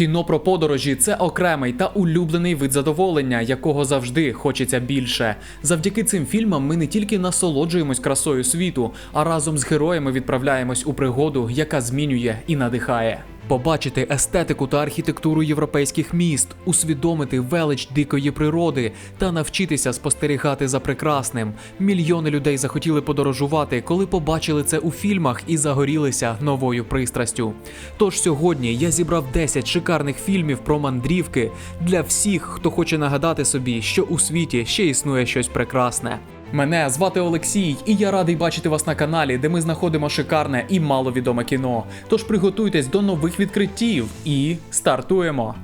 Кіно про подорожі це окремий та улюблений вид задоволення, якого завжди хочеться більше. Завдяки цим фільмам ми не тільки насолоджуємось красою світу, а разом з героями відправляємось у пригоду, яка змінює і надихає. Побачити естетику та архітектуру європейських міст, усвідомити велич дикої природи та навчитися спостерігати за прекрасним. Мільйони людей захотіли подорожувати, коли побачили це у фільмах і загорілися новою пристрастю. Тож сьогодні я зібрав 10 шикарних фільмів про мандрівки для всіх, хто хоче нагадати собі, що у світі ще існує щось прекрасне. Мене звати Олексій, і я радий бачити вас на каналі, де ми знаходимо шикарне і маловідоме кіно. Тож приготуйтесь до нових відкриттів і стартуємо!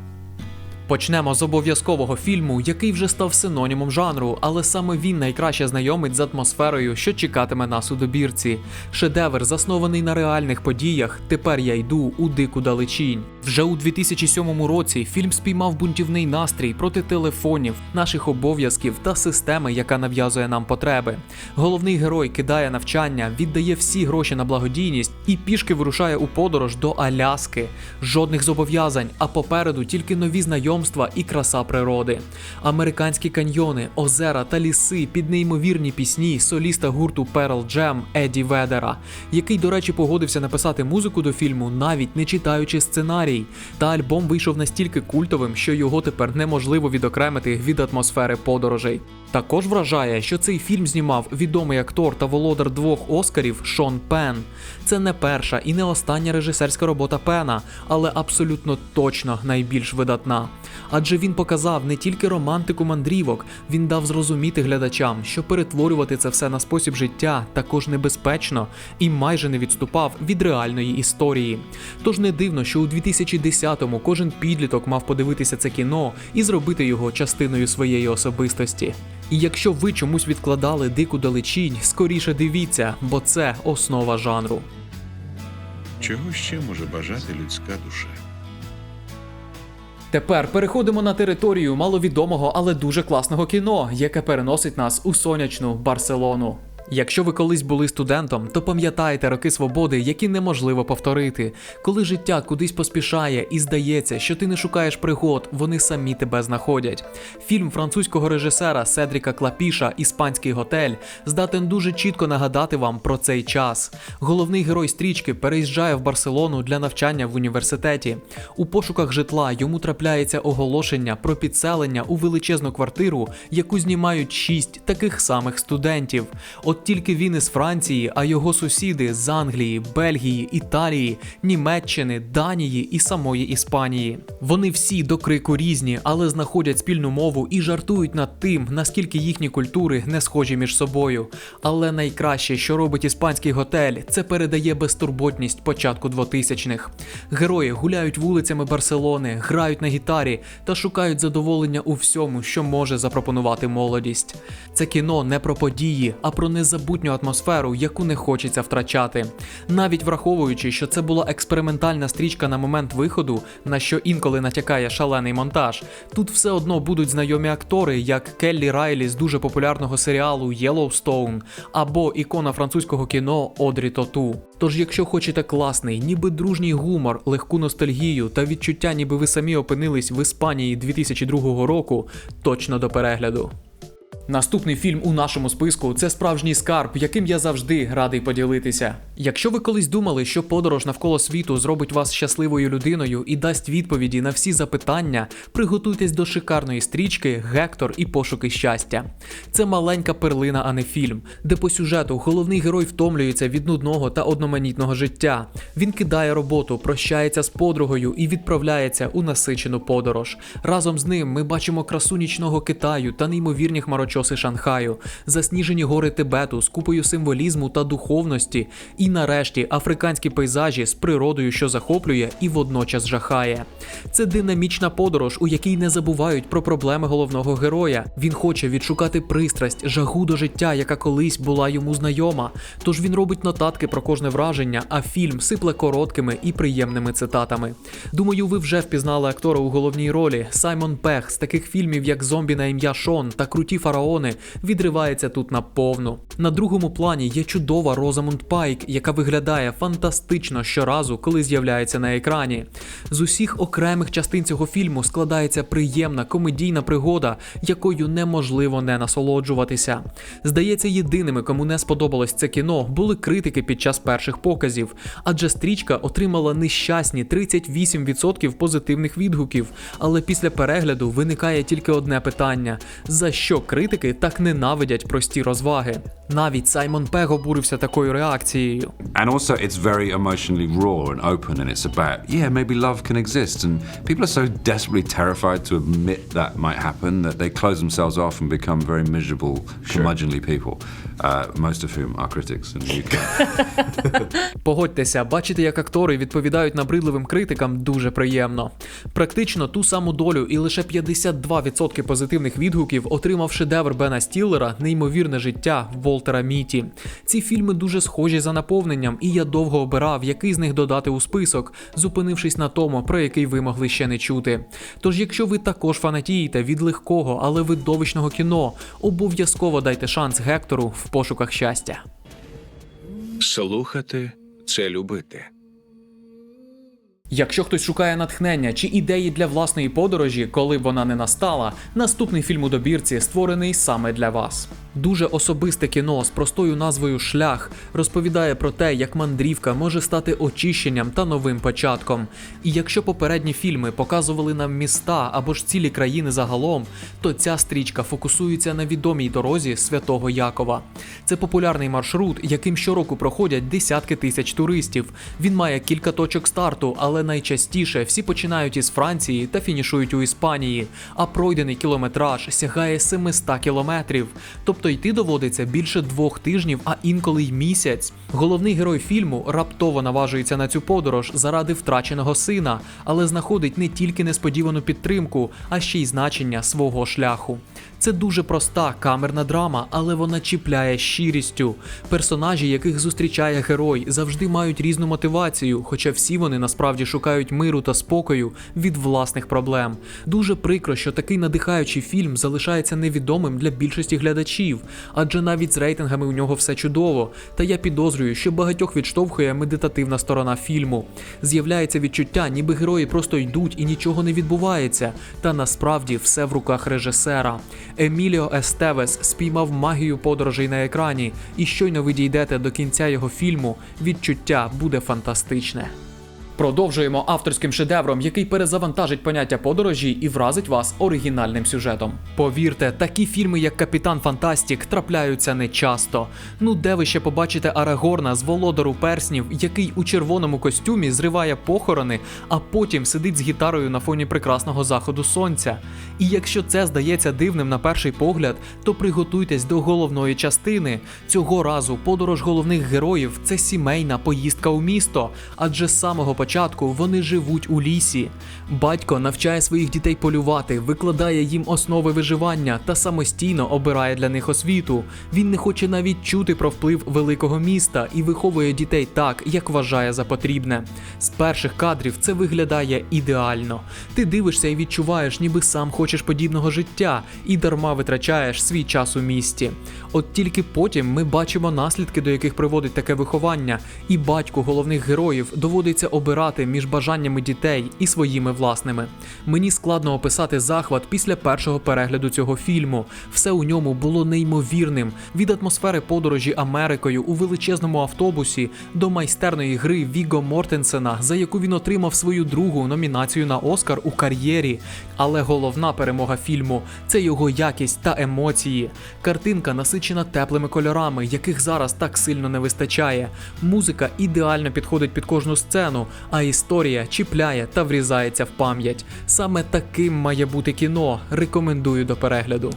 Почнемо з обов'язкового фільму, який вже став синонімом жанру, але саме він найкраще знайомить з атмосферою, що чекатиме нас у добірці. Шедевр, заснований на реальних подіях. Тепер я йду у дику далечінь. Вже у 2007 році фільм спіймав бунтівний настрій проти телефонів, наших обов'язків та системи, яка нав'язує нам потреби. Головний герой кидає навчання, віддає всі гроші на благодійність і пішки вирушає у подорож до Аляски. Жодних зобов'язань, а попереду тільки нові знайомства і краса природи. Американські каньйони, озера та ліси під неймовірні пісні соліста гурту Pearl Jam Еді Ведера, який, до речі, погодився написати музику до фільму, навіть не читаючи сценарій. Та альбом вийшов настільки культовим, що його тепер неможливо відокремити від атмосфери подорожей. Також вражає, що цей фільм знімав відомий актор та володар двох Оскарів Шон Пен. Це не перша і не остання режисерська робота Пена, але абсолютно точно найбільш видатна. Адже він показав не тільки романтику мандрівок, він дав зрозуміти глядачам, що перетворювати це все на спосіб життя також небезпечно і майже не відступав від реальної історії. Тож не дивно, що у 2010-му кожен підліток мав подивитися це кіно і зробити його частиною своєї особистості. І якщо ви чомусь відкладали дику далечінь, скоріше дивіться, бо це основа жанру. Чого ще може бажати людська душа? Тепер переходимо на територію маловідомого, але дуже класного кіно, яке переносить нас у сонячну Барселону. Якщо ви колись були студентом, то пам'ятаєте роки свободи, які неможливо повторити. Коли життя кудись поспішає і здається, що ти не шукаєш пригод, вони самі тебе знаходять. Фільм французького режисера Седріка Клапіша Іспанський готель здатен дуже чітко нагадати вам про цей час. Головний герой стрічки переїжджає в Барселону для навчання в університеті. У пошуках житла йому трапляється оголошення про підселення у величезну квартиру, яку знімають шість таких самих студентів. От тільки він із Франції, а його сусіди з Англії, Бельгії, Італії, Німеччини, Данії і самої Іспанії. Вони всі до крику різні, але знаходять спільну мову і жартують над тим, наскільки їхні культури не схожі між собою. Але найкраще, що робить іспанський готель, це передає безтурботність початку 2000-х. Герої гуляють вулицями Барселони, грають на гітарі та шукають задоволення у всьому, що може запропонувати молодість. Це кіно не про події, а про незабутню атмосферу, яку не хочеться втрачати. Навіть враховуючи, що це була експериментальна стрічка на момент виходу, на що інколи натякає шалений монтаж, тут все одно будуть знайомі актори, як Келлі Райлі з дуже популярного серіалу Yellowstone або ікона французького кіно Одрі Тоту. Тож, якщо хочете класний, ніби дружній гумор, легку ностальгію та відчуття, ніби ви самі опинились в Іспанії 2002 року, точно до перегляду. Наступний фільм у нашому списку це справжній скарб, яким я завжди радий поділитися. Якщо ви колись думали, що подорож навколо світу зробить вас щасливою людиною і дасть відповіді на всі запитання, приготуйтесь до шикарної стрічки Гектор і пошуки щастя. Це маленька перлина, а не фільм, де по сюжету головний герой втомлюється від нудного та одноманітного життя. Він кидає роботу, прощається з подругою і відправляється у насичену подорож. Разом з ним ми бачимо красу нічного Китаю та неймовірні хмарочоси Шанхаю, засніжені гори Тибету з купою символізму та духовності, і нарешті африканські пейзажі з природою, що захоплює і водночас жахає. Це динамічна подорож, у якій не забувають про проблеми головного героя. Він хоче відшукати пристрасть, жагу до життя, яка колись була йому знайома. Тож він робить нотатки про кожне враження, а фільм сипле короткими і приємними цитатами. Думаю, ви вже впізнали актора у головній ролі Саймон Пех з таких фільмів, як Зомбі на ім'я Шон та Круті фараони, відривається тут на повну. На другому плані є чудова Розамунд Пайк, яка виглядає фантастично щоразу, коли з'являється на екрані. З усіх окремих частин цього фільму складається приємна комедійна пригода, якою неможливо не насолоджуватися. Здається, єдиними, кому не сподобалось це кіно, були критики під час перших показів, адже стрічка отримала нещасні 38% позитивних відгуків. Але після перегляду виникає тільки одне питання: за що критики так ненавидять прості розваги? Навіть Саймон Пег обурився такою реакцією. And also, it's very emotionally raw and open, and it's about, yeah, maybe love can exist. And people are so desperately terrified to admit that might happen that they close themselves off and become very miserable, curmudgeonly people, uh, most of whom are critics in the UK. Погодьтеся, бачити, як актори відповідають набридливим критикам, дуже приємно. Практично ту саму долю і лише 52% позитивних відгуків отримав шедевр Бена Стіллера Неймовірне життя Волтера Міті. Ці фільми дуже схожі за наповненням, і я довго обирав, який з них додати у список, зупинившись на тому, про який ви могли ще не чути. Тож, якщо ви також фанатієте від легкого, але видовищного кіно, обов'язково дайте шанс Гектору в пошуках щастя. Слухати це любити. Якщо хтось шукає натхнення чи ідеї для власної подорожі, коли б вона не настала, наступний фільм у добірці створений саме для вас. Дуже особисте кіно з простою назвою Шлях розповідає про те, як мандрівка може стати очищенням та новим початком. І якщо попередні фільми показували нам міста або ж цілі країни загалом, то ця стрічка фокусується на відомій дорозі Святого Якова. Це популярний маршрут, яким щороку проходять десятки тисяч туристів. Він має кілька точок старту, але найчастіше всі починають із Франції та фінішують у Іспанії. А пройдений кілометраж сягає 700 кілометрів. Тобто йти доводиться більше двох тижнів, а інколи й місяць. Головний герой фільму раптово наважується на цю подорож заради втраченого сина, але знаходить не тільки несподівану підтримку, а ще й значення свого шляху. Це дуже проста камерна драма, але вона чіпляє щирістю. Персонажі, яких зустрічає герой, завжди мають різну мотивацію, хоча всі вони насправді шукають миру та спокою від власних проблем. Дуже прикро, що такий надихаючий фільм залишається невідомим для більшості глядачів, адже навіть з рейтингами у нього все чудово. Та я підозрюю, що багатьох відштовхує медитативна сторона фільму. З'являється відчуття, ніби герої просто йдуть і нічого не відбувається. Та насправді все в руках режисера. Еміліо Естевес спіймав магію подорожей на екрані, і щойно ви дійдете до кінця його фільму, відчуття буде фантастичне. Продовжуємо авторським шедевром, який перезавантажить поняття подорожі і вразить вас оригінальним сюжетом. Повірте, такі фільми, як Капітан Фантастік, трапляються не часто. Ну де ви ще побачите Арагорна з володару перснів, який у червоному костюмі зриває похорони, а потім сидить з гітарою на фоні прекрасного заходу сонця. І якщо це здається дивним на перший погляд, то приготуйтесь до головної частини. Цього разу подорож головних героїв це сімейна поїздка у місто, адже з самого початку вони живуть у лісі. Батько навчає своїх дітей полювати, викладає їм основи виживання та самостійно обирає для них освіту. Він не хоче навіть чути про вплив великого міста і виховує дітей так, як вважає за потрібне. З перших кадрів це виглядає ідеально. Ти дивишся і відчуваєш, ніби сам хочеш подібного життя, і дарма витрачаєш свій час у місті. От тільки потім ми бачимо наслідки, до яких приводить таке виховання, і батьку головних героїв доводиться обирати між бажаннями дітей і своїми власними. Мені складно описати захват після першого перегляду цього фільму. Все у ньому було неймовірним від атмосфери подорожі Америкою у величезному автобусі до майстерної гри Віго Мортенсена, за яку він отримав свою другу номінацію на Оскар у кар'єрі. Але головна перемога фільму це його якість та емоції. Картинка насичена теплими кольорами, яких зараз так сильно не вистачає. Музика ідеально підходить під кожну сцену, а історія чіпляє та врізається в пам'ять. Саме таким має бути кіно. Рекомендую до перегляду.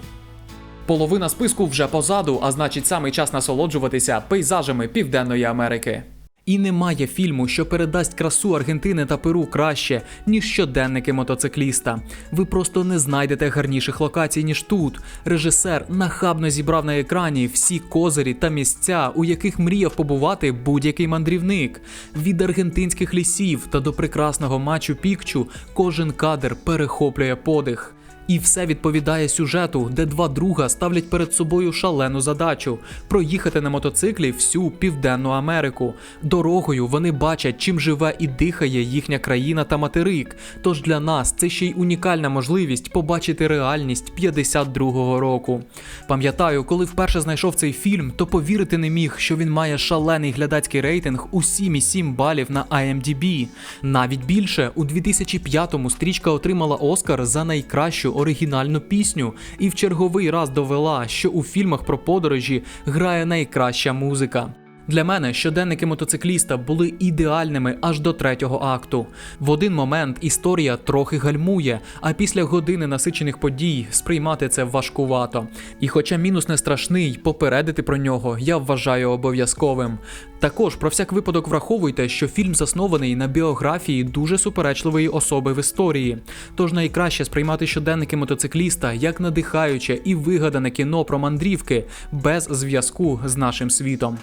Половина списку вже позаду, а значить саме час насолоджуватися пейзажами Південної Америки. І немає фільму, що передасть красу Аргентини та Перу краще, ніж щоденники мотоцикліста. Ви просто не знайдете гарніших локацій, ніж тут. Режисер нахабно зібрав на екрані всі козирі та місця, у яких мріяв побувати будь-який мандрівник. Від аргентинських лісів та до прекрасного матчу Пікчу кожен кадр перехоплює подих. І все відповідає сюжету, де два друга ставлять перед собою шалену задачу проїхати на мотоциклі всю Південну Америку. Дорогою вони бачать, чим живе і дихає їхня країна та материк. Тож для нас це ще й унікальна можливість побачити реальність 52-го року. Пам'ятаю, коли вперше знайшов цей фільм, то повірити не міг, що він має шалений глядацький рейтинг у 7,7 балів на IMDb. Навіть більше у 2005-му стрічка отримала Оскар за найкращу оригінальну пісню і в черговий раз довела, що у фільмах про подорожі грає найкраща музика. Для мене щоденники мотоцикліста були ідеальними аж до третього акту. В один момент історія трохи гальмує, а після години насичених подій сприймати це важкувато. І хоча мінус не страшний, попередити про нього я вважаю обов'язковим. Також про всяк випадок враховуйте, що фільм заснований на біографії дуже суперечливої особи в історії. Тож найкраще сприймати щоденники мотоцикліста як надихаюче і вигадане кіно про мандрівки без зв'язку з нашим світом.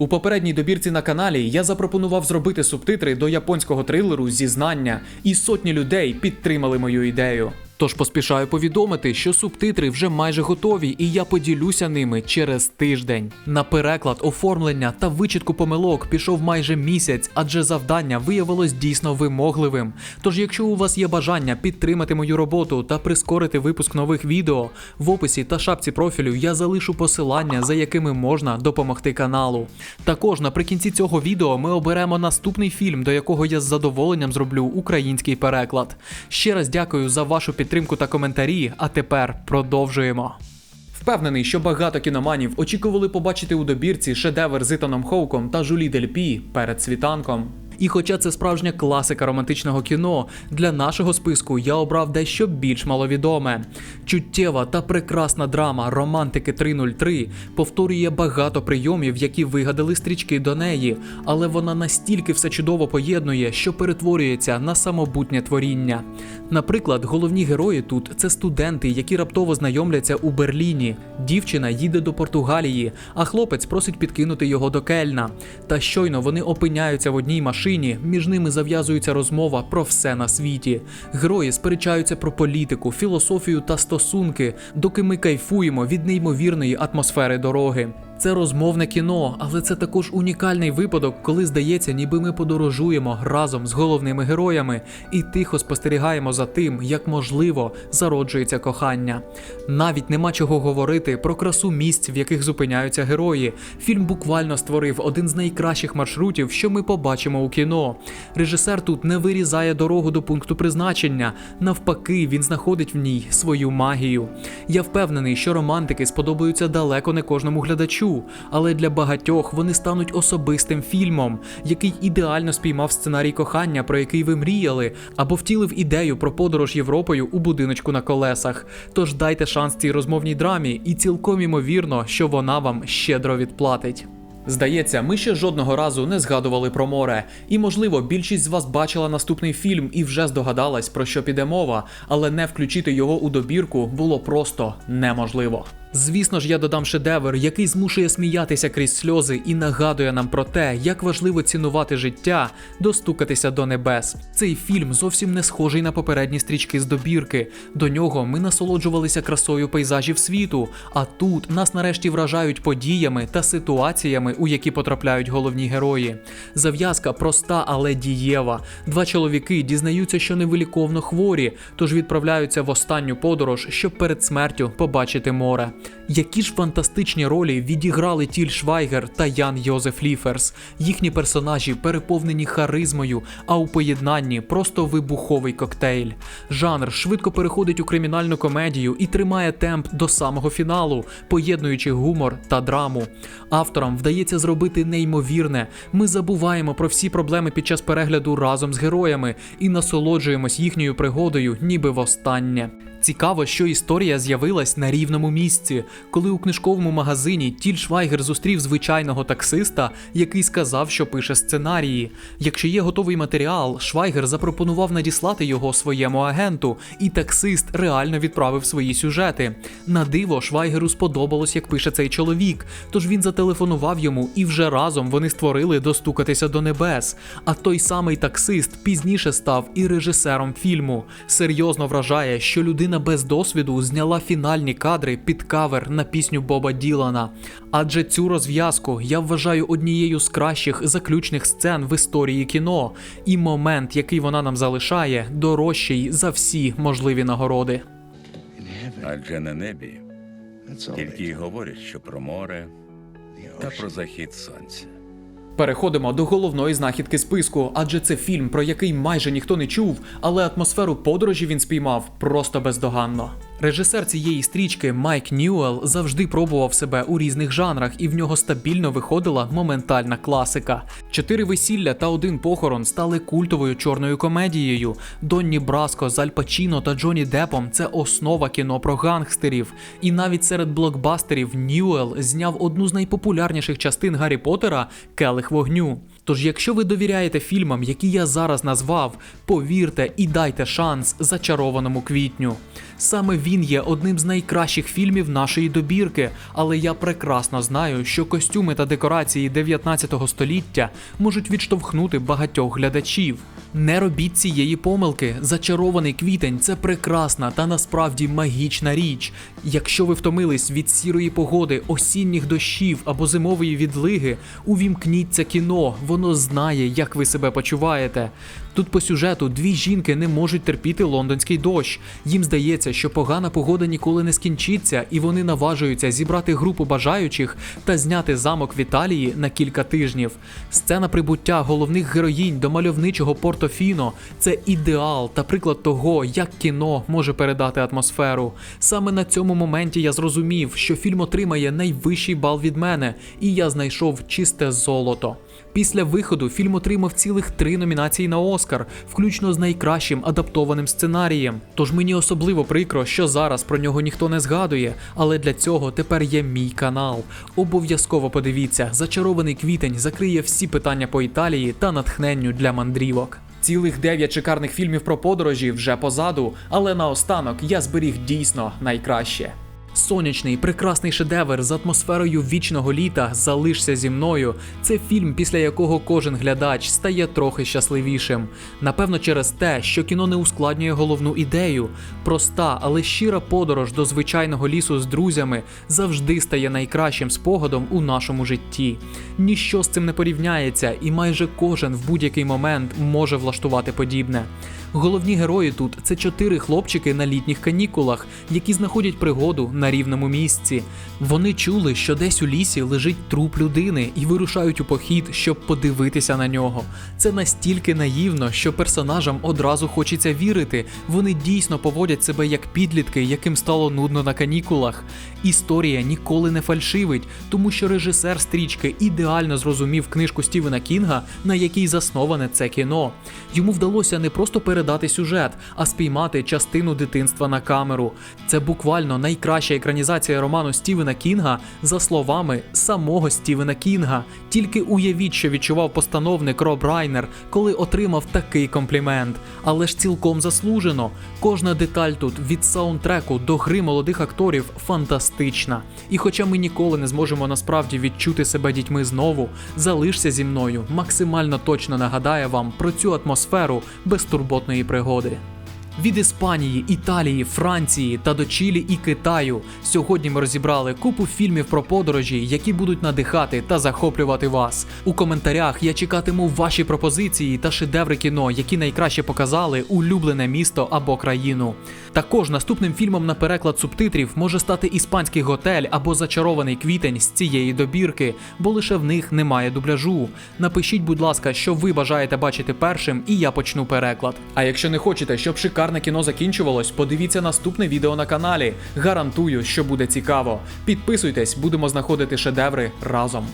У попередній добірці на каналі я запропонував зробити субтитри до японського трилеру Зізнання, і сотні людей підтримали мою ідею. Тож поспішаю повідомити, що субтитри вже майже готові, і я поділюся ними через тиждень. На переклад, оформлення та вичітку помилок пішов майже місяць, адже завдання виявилось дійсно вимогливим. Тож, якщо у вас є бажання підтримати мою роботу та прискорити випуск нових відео, в описі та шапці профілю я залишу посилання, за якими можна допомогти каналу. Також наприкінці цього відео ми оберемо наступний фільм, до якого я з задоволенням зроблю український переклад. Ще раз дякую за вашу підтримку та коментарі. А тепер продовжуємо. Впевнений, що багато кіноманів очікували побачити у добірці шедевр з Ітаном Хоуком та Жулі Дель Пі перед світанком. І хоча це справжня класика романтичного кіно, для нашого списку я обрав дещо більш маловідоме. Чуттєва та прекрасна драма Романтики 303 повторює багато прийомів, які вигадали стрічки до неї, але вона настільки все чудово поєднує, що перетворюється на самобутнє творіння. Наприклад, головні герої тут це студенти, які раптово знайомляться у Берліні. Дівчина їде до Португалії, а хлопець просить підкинути його до Кельна. Та щойно вони опиняються в одній машині, між ними зав'язується розмова про все на світі. Герої сперечаються про політику, філософію та стосунки, доки ми кайфуємо від неймовірної атмосфери дороги. Це розмовне кіно, але це також унікальний випадок, коли здається, ніби ми подорожуємо разом з головними героями і тихо спостерігаємо за тим, як можливо зароджується кохання. Навіть нема чого говорити про красу місць, в яких зупиняються герої. Фільм буквально створив один з найкращих маршрутів, що ми побачимо у кіно. Режисер тут не вирізає дорогу до пункту призначення. Навпаки, він знаходить в ній свою магію. Я впевнений, що романтики сподобаються далеко не кожному глядачу, але для багатьох вони стануть особистим фільмом, який ідеально спіймав сценарій кохання, про який ви мріяли, або втілив ідею про подорож Європою у будиночку на колесах. Тож дайте шанс цій розмовній драмі, і цілком імовірно, що вона вам щедро відплатить. Здається, ми ще жодного разу не згадували про море, і можливо, більшість з вас бачила наступний фільм і вже здогадалась про що піде мова, але не включити його у добірку було просто неможливо. Звісно ж, я додам шедевр, який змушує сміятися крізь сльози і нагадує нам про те, як важливо цінувати життя, достукатися до небес. Цей фільм зовсім не схожий на попередні стрічки з добірки. До нього ми насолоджувалися красою пейзажів світу, а тут нас нарешті вражають подіями та ситуаціями, у які потрапляють головні герої. Зав'язка проста, але дієва. Два чоловіки дізнаються, що невиліковно хворі, тож відправляються в останню подорож, щоб перед смертю побачити море. Які ж фантастичні ролі відіграли Тіль Швайгер та Ян Йозеф Ліферс. Їхні персонажі переповнені харизмою, а у поєднанні просто вибуховий коктейль. Жанр швидко переходить у кримінальну комедію і тримає темп до самого фіналу, поєднуючи гумор та драму. Авторам вдається зробити неймовірне. Ми забуваємо про всі проблеми під час перегляду разом з героями і насолоджуємось їхньою пригодою, ніби востаннє. Цікаво, що історія з'явилась на рівному місці. Році, коли у книжковому магазині Тіль Швайгер зустрів звичайного таксиста, який сказав, що пише сценарії. Якщо є готовий матеріал, Швайгер запропонував надіслати його своєму агенту, і таксист реально відправив свої сюжети. На диво, Швайгеру сподобалось, як пише цей чоловік, тож він зателефонував йому, і вже разом вони створили достукатися до небес. А той самий таксист пізніше став і режисером фільму. Серйозно вражає, що людина без досвіду зняла фінальні кадри під кавер на пісню Боба Ділана. Адже цю розв'язку я вважаю однією з кращих заключних сцен в історії кіно, і момент, який вона нам залишає, дорожчий за всі можливі нагороди. Адже на небі тільки й говорять, що про море та про захід сонця. Переходимо до головної знахідки списку, адже це фільм, про який майже ніхто не чув, але атмосферу подорожі він спіймав просто бездоганно. Режисер цієї стрічки Майк Ньюел завжди пробував себе у різних жанрах, і в нього стабільно виходила моментальна класика. Чотири весілля та один похорон стали культовою чорною комедією. Донні Браско з Аль Пачіно та Джонні Депом це основа кіно про гангстерів. І навіть серед блокбастерів Ньюел зняв одну з найпопулярніших частин Гаррі Поттера Келих вогню. Тож, якщо ви довіряєте фільмам, які я зараз назвав, повірте і дайте шанс зачарованому квітню. Саме він є одним з найкращих фільмів нашої добірки, але я прекрасно знаю, що костюми та декорації 19 століття можуть відштовхнути багатьох глядачів. Не робіть цієї помилки. Зачарований квітень це прекрасна та насправді магічна річ. Якщо ви втомились від сірої погоди, осінніх дощів або зимової відлиги, увімкніть це кіно, воно знає, як ви себе почуваєте. Тут по сюжету дві жінки не можуть терпіти лондонський дощ. Їм здається, що погана погода ніколи не скінчиться, і вони наважуються зібрати групу бажаючих та зняти замок в Італії на кілька тижнів. Сцена прибуття головних героїнь до мальовничого Портофіно це ідеал та приклад того, як кіно може передати атмосферу. Саме на цьому моменті я зрозумів, що фільм отримає найвищий бал від мене, і я знайшов чисте золото. Після виходу фільм отримав цілих три номінації на Оскар, включно з найкращим адаптованим сценарієм. Тож мені особливо прикро, що зараз про нього ніхто не згадує, але для цього тепер є мій канал. Обов'язково подивіться, зачарований квітень закриє всі питання по Італії та натхненню для мандрівок. Цілих дев'ять шикарних фільмів про подорожі вже позаду, але наостанок я зберіг дійсно найкраще. Сонячний, прекрасний шедевр з атмосферою вічного літа Залишся зі мною. Це фільм, після якого кожен глядач стає трохи щасливішим. Напевно, через те, що кіно не ускладнює головну ідею. Проста, але щира подорож до звичайного лісу з друзями завжди стає найкращим спогадом у нашому житті. Ніщо з цим не порівняється, і майже кожен в будь-який момент може влаштувати подібне. Головні герої тут це чотири хлопчики на літніх канікулах, які знаходять пригоду на рівному місці. Вони чули, що десь у лісі лежить труп людини і вирушають у похід, щоб подивитися на нього. Це настільки наївно, що персонажам одразу хочеться вірити. Вони дійсно поводять себе як підлітки, яким стало нудно на канікулах. Історія ніколи не фальшивить, тому що режисер стрічки ідеально зрозумів книжку Стівена Кінга, на якій засноване це кіно. Йому вдалося не просто передати сюжет, а спіймати частину дитинства на камеру. Це буквально найкраща екранізація роману Стівена Кінга за словами самого Стівена Кінга. Тільки уявіть, що відчував постановник Роб Райнер, коли отримав такий комплімент. Але ж цілком заслужено. Кожна деталь тут від саундтреку до гри молодих акторів фантастична. І хоча ми ніколи не зможемо насправді відчути себе дітьми знову, залишся зі мною максимально точно нагадає вам про цю атмосферу безтурботної пригоди. Від Іспанії, Італії, Франції та до Чилі і Китаю сьогодні ми розібрали купу фільмів про подорожі, які будуть надихати та захоплювати вас. У коментарях я чекатиму ваші пропозиції та шедеври кіно, які найкраще показали улюблене місто або країну. Також наступним фільмом на переклад субтитрів може стати іспанський готель або зачарований квітень з цієї добірки, бо лише в них немає дубляжу. Напишіть, будь ласка, що ви бажаєте бачити першим, і я почну переклад. А якщо не хочете, щоб шикарне кіно закінчувалось, подивіться наступне відео на каналі. Гарантую, що буде цікаво. Підписуйтесь, будемо знаходити шедеври разом.